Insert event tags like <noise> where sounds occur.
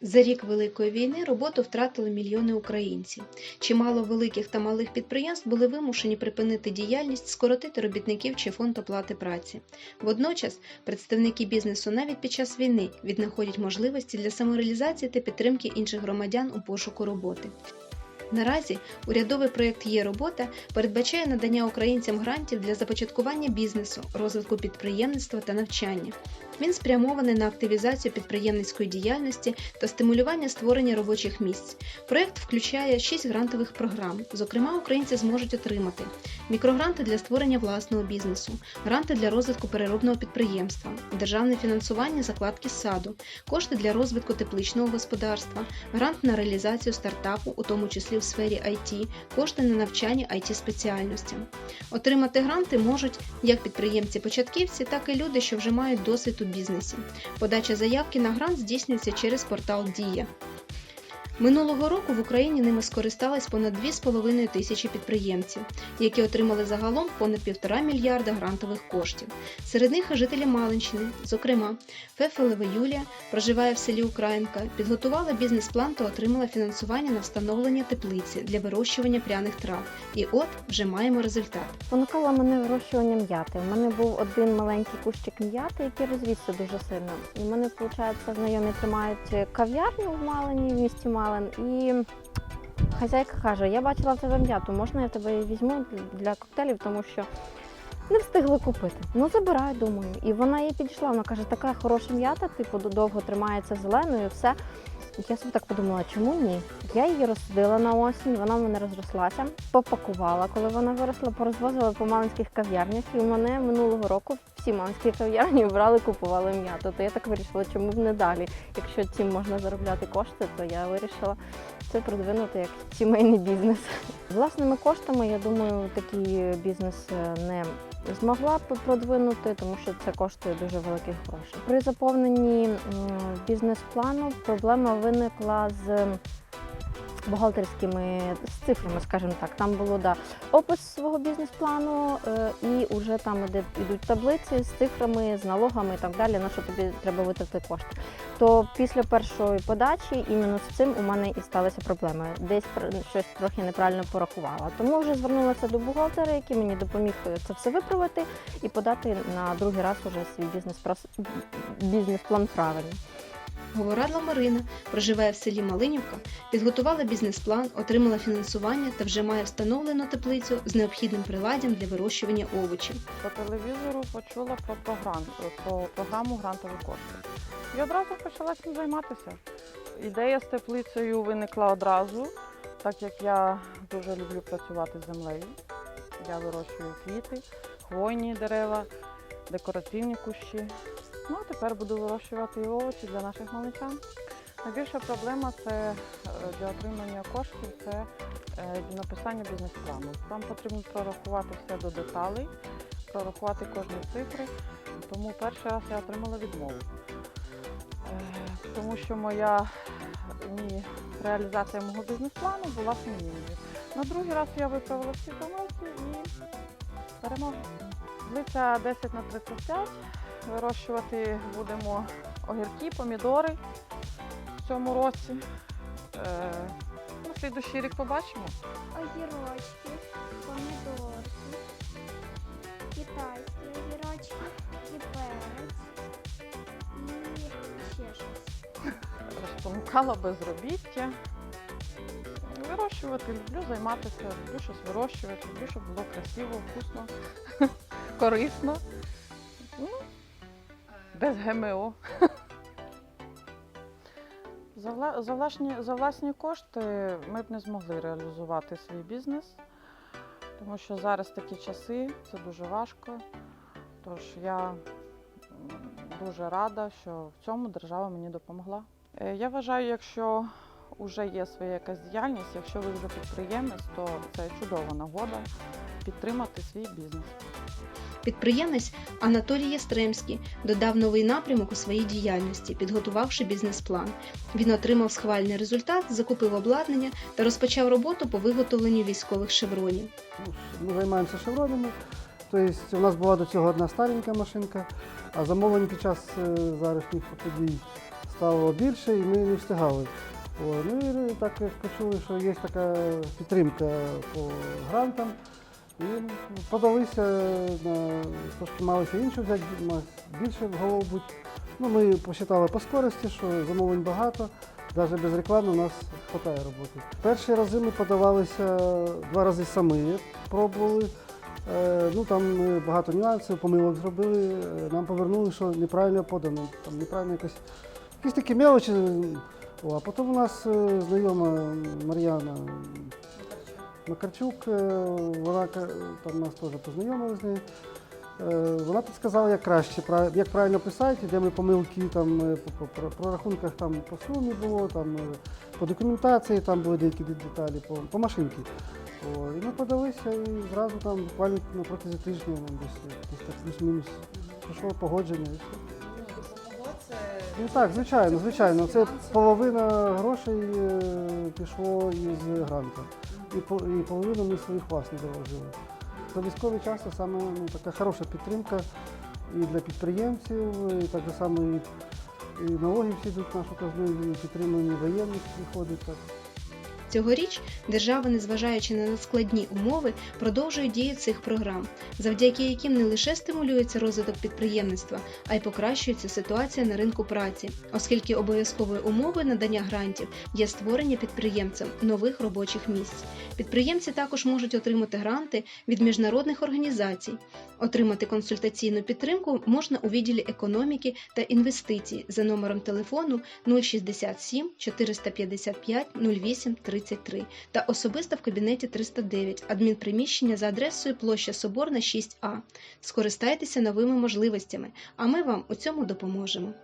За рік Великої війни роботу втратили мільйони українців. Чимало великих та малих підприємств були вимушені припинити діяльність, скоротити робітників чи фонд оплати праці. Водночас представники бізнесу навіть під час війни віднаходять можливості для самореалізації та підтримки інших громадян у пошуку роботи. Наразі урядовий проєкт Є робота передбачає надання українцям грантів для започаткування бізнесу, розвитку підприємництва та навчання. Він спрямований на активізацію підприємницької діяльності та стимулювання створення робочих місць. Проєкт включає 6 грантових програм. Зокрема, українці зможуть отримати мікрогранти для створення власного бізнесу, гранти для розвитку переробного підприємства, державне фінансування закладки саду, кошти для розвитку тепличного господарства, грант на реалізацію стартапу, у тому числі в сфері IT, кошти на навчання it спеціальностям. Отримати гранти можуть як підприємці-початківці, так і люди, що вже мають досвід у бізнесі. Подача заявки на грант здійснюється через портал Дія. Минулого року в Україні ними скористались понад 2,5 тисячі підприємців, які отримали загалом понад 1,5 мільярда грантових коштів. Серед них жителі Малинщини, зокрема, Фефелева Юлія проживає в селі Українка, підготувала бізнес-план та отримала фінансування на встановлення теплиці для вирощування пряних трав. І от вже маємо результат. Спонукало мене вирощування м'яти. У мене був один маленький кущик м'яти, який розвівся дуже сильно. І мене, виходить, знайомі тримають кав'ярню в Малині, в місті Малин. І хазяйка каже: я бачила в тебе м'яту, можна я тебе візьму для коктейлів, тому що. Не встигли купити. Ну забирай, думаю. І вона їй підійшла. Вона каже, така хороша м'ята, типу, довго тримається зеленою, все. Я собі так подумала, чому ні? Я її розсадила на осінь, вона в мене розрослася, попакувала, коли вона виросла, порозвозила по малинських кав'ярнях. І у мене минулого року всі малинські кав'ярні брали, купували м'яту. То я так вирішила, чому б не далі. Якщо цим можна заробляти кошти, то я вирішила це продвинути як сімейний бізнес. Власними коштами, я думаю, такий бізнес е, не змогла б продвинути, тому що це коштує дуже великих грошей. При заповненні бізнес-плану проблема виникла з бухгалтерськими цифрами, скажімо так. Там було да, опис свого бізнес-плану е, і вже там іде, йдуть таблиці з цифрами, з налогами і так далі, на що тобі треба витратити кошти. То після першої подачі іменно з цим у мене і сталися проблеми. Десь щось трохи неправильно порахувала. Тому вже звернулася до бухгалтера, який мені допоміг це все виправити і подати на другий раз уже свій бізнес-план правильно. Говорадла Марина проживає в селі Малинівка, підготувала бізнес-план, отримала фінансування та вже має встановлену теплицю з необхідним приладдям для вирощування овочів. По телевізору почула про, програм, про програму грантові кошти. І одразу почала цим займатися. Ідея з теплицею виникла одразу, так як я дуже люблю працювати з землею. Я вирощую квіти, хвойні дерева, декоративні кущі. Ну а тепер буду вирощувати і овочі для наших маличан. Найбільша проблема це е, для отримання коштів це е, написання бізнес-плану. Там потрібно прорахувати все до деталей, прорахувати кожні цифри. Тому перший раз я отримала відмову. Е, Тому що моя ні, реалізація мого бізнес-плану була сумнівною. На другий раз я виправила всі помилки і перемогла. Таблиця 10 на 35. Вирощувати будемо огірки, помідори в цьому році. Е, ну, слідущий рік побачимо. огірочки, помідорки, китайські огірочки і перець і ще щось. Розпонукала безробіття. Вирощувати люблю займатися, люблю щось вирощувати, люблю, щоб було красиво, вкусно, <laughs> корисно. Без ГМО. <laughs> За, вла- за, власні, за власні кошти ми б не змогли реалізувати свій бізнес, тому що зараз такі часи, це дуже важко. Тож я дуже рада, що в цьому держава мені допомогла. Е, Я вважаю, якщо вже є своя якась діяльність, якщо ви вже підприємець, то це чудова нагода підтримати свій бізнес. Підприємець Анатолій Ястремський додав новий напрямок у своїй діяльності, підготувавши бізнес-план. Він отримав схвальний результат, закупив обладнання та розпочав роботу по виготовленню військових шевронів. Ми займаємося шевронами. Тобто у нас була до цього одна старенька машинка, а замовлень під час е, зарішніх подій стало більше і ми не встигали. О, ну і так як почули, що є така підтримка по грантам. І подалися трошки малися інше взяти, більше голов бути. Ну, ми посчитали по скорості, що замовлень багато, навіть без реклами у нас вистачає роботи. Перші рази ми подавалися два рази самі, пробували. Е, Ну там ми багато нюансів, помилок зробили. Е, Нам повернули, що неправильно подано, там неправильно якось якісь такі мелочі. А потім у нас е, знайома Мар'яна Макарчук, е, вона там нас теж познайомили з нею. Е, Вона підказала, як краще, як правильно писати, де ми помилки там е, по, по про- прорахунках там по сумі було, там по документації там були деякі деталі, по, по машинці. І ми подалися і зразу там буквально протязі тижня десь, десь так плюс-мінус пройшло погодження. І все. Ну так, звичайно, звичайно. Це половина грошей пішло із гранту. І, половину ми своїх власних доложили. За військовий час саме ну, така хороша підтримка і для підприємців, і так само і, і налоги всі йдуть в нашу казну, і підтримані воєнних приходить. Цьогоріч держава, незважаючи на надскладні умови, продовжує дію цих програм, завдяки яким не лише стимулюється розвиток підприємництва, а й покращується ситуація на ринку праці, оскільки обов'язковою умовою надання грантів є створення підприємцям нових робочих місць. Підприємці також можуть отримати гранти від міжнародних організацій. Отримати консультаційну підтримку можна у відділі економіки та інвестицій за номером телефону 067 455 08 33 та особисто в кабінеті 309 адмінприміщення за адресою площа Соборна 6А. Скористайтеся новими можливостями, а ми вам у цьому допоможемо.